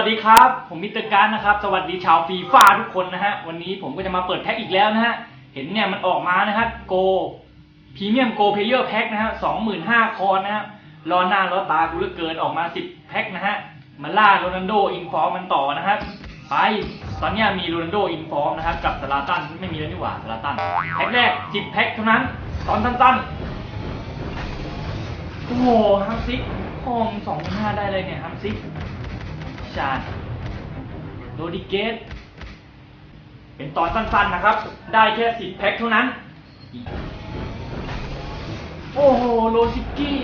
วัสดีครับ ผมมิสเตอร์การดนะครับ สวัสดีชาวฟีฟ่าทุกคนนะฮะ วันนี้ผมก็จะมาเปิดแพ็คอีกแล้วนะฮะ เห็นเนี่ยมันออกมานะฮะโกพรีเมียมโกเพเยอร์แพ็คนะฮะสองหมื่นห้าคอนนะฮะรอหน้ารอตากูเหลือเกินออกมาสิบแพ็คนะฮะ มาล่าโรนัลโดอินฟอร์มมันต่อนะฮะ ไป ตอนนี้มีโรนัลโดอินฟอร์มนะครับ กับสลาตันไม่มีแล้วนี่หว่าสลาตัน แพ็คแรกสิบแพ็คเท่านั้น ตอนสั้นๆ โอ้โหฮัมซิกห้องสองห้าได้เลยเนี่ยฮัมซิก ชาญโรดิเกสเป็นตอนสั้นๆนะครับ ได้แค่สิบแพ็คเท่านั้น โอ้โหโรซิกี้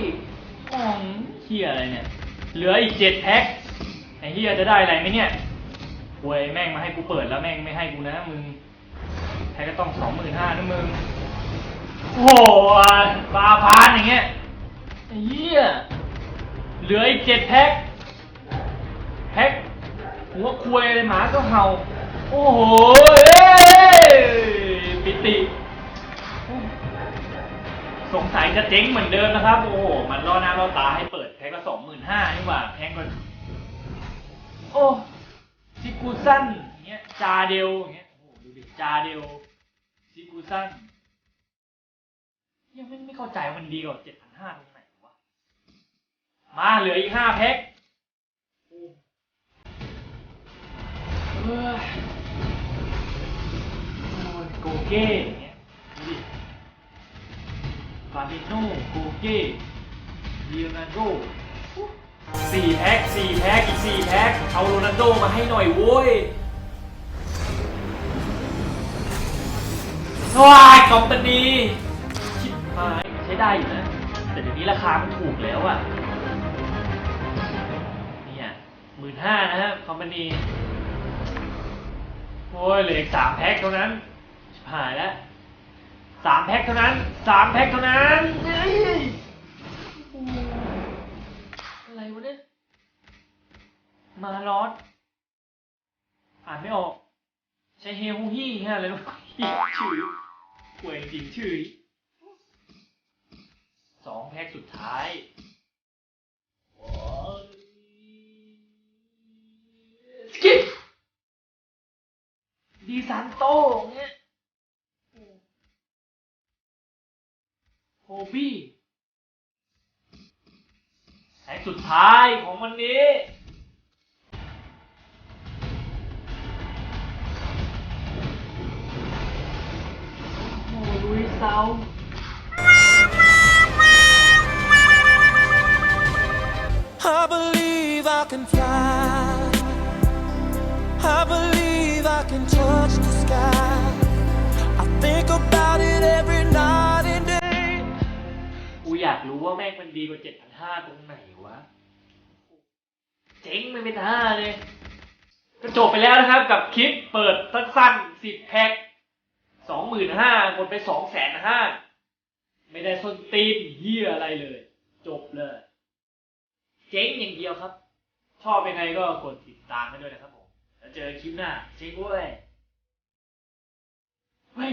อ๋องเฮียอะไรเนี่ย เหลืออีกเจ็ดแพ็คไอ้เฮียจะได้อะไรไหมเนี่ยหวยแม่งมาให้กูเปิดแล้วแม่งไม่ให้กูนะมึงแพ็คก็ต้องสองหมื่นห้านะมึง โอ้โหบาพานอย่างเงี้ยไอ้เฮียเหลืออีกเจ็ดแพ็ค หัวควยเลยหมาก็เห่า โอ้โหเอ้ยปิติ สงสัยจะเจ๊งเหมือนเดิมนะครับ โอ้โห มันล่อหน้าล่อตาให้เปิดแพ็คละสองหมื่นห้านี่หว่าแพงกว่าโอ้ซิกูซันอย่างเงี้ยจาเดลอย่างเงี้ยโอ้โหดูดิจาเดลซิกูซันยังไม่ไม่เข้าใจว่ามันดีกว่าเจ็ดพันห้าตรงไหนวะมาเหลืออีกห้าแพ็ค กเก้อย่างเงี้ยดูดิฟาบิโน่โกเก้เลียนาโดสี่แพ็คสี่แพ็คอีกสี่แพ็คเอาโรนัลโดมาให้หน่อยโว้ยว้ายคอมพานีชิบหายใช้ได้อยู่นะ แต่เดี๋ยวนี้ราคามันถูกแล้วอะเนี่ยหมื่นห้านะฮะคอมพานีโอ้ยเหลืออีกสามแพ็คเท่านั้น หายแล้วสามแพ็คเท่านั้นสามแพ็คเท่านั้นเฮ้ยโอ้อะไรวะเนี่ยมาลอสอ่านไม่ออก ใช้เฮฮูฮี่ฮะอะไรวะชื่อป่วยจริงชื่อสองแพ็คสุดท้ายโอ้ยสกิปดีซานโต้เงี้ยโฮ บี้แพ็กสุดท้ายของวันนี้ โอ้ลุยเซาากรู้ว่าแม่งมันดีกว่า7,500ตรงไหนวะ เจ๋งไม่เป็นท่าเลย ก็จบไปแล้วนะครับกับคลิปเปิดสั้นๆ10แพ็ค25,000หมดไป2,500,000ไม่ได้ส้นตีนเหี้ยอะไรเลย จบเลย เจ๊งอย่างเดียวครับ ชอบยังไงก็กดติดตามไปด้วยนะครับผมแล้วเจอคลิปหน้าเจ๊งเว้ยเฮ้ย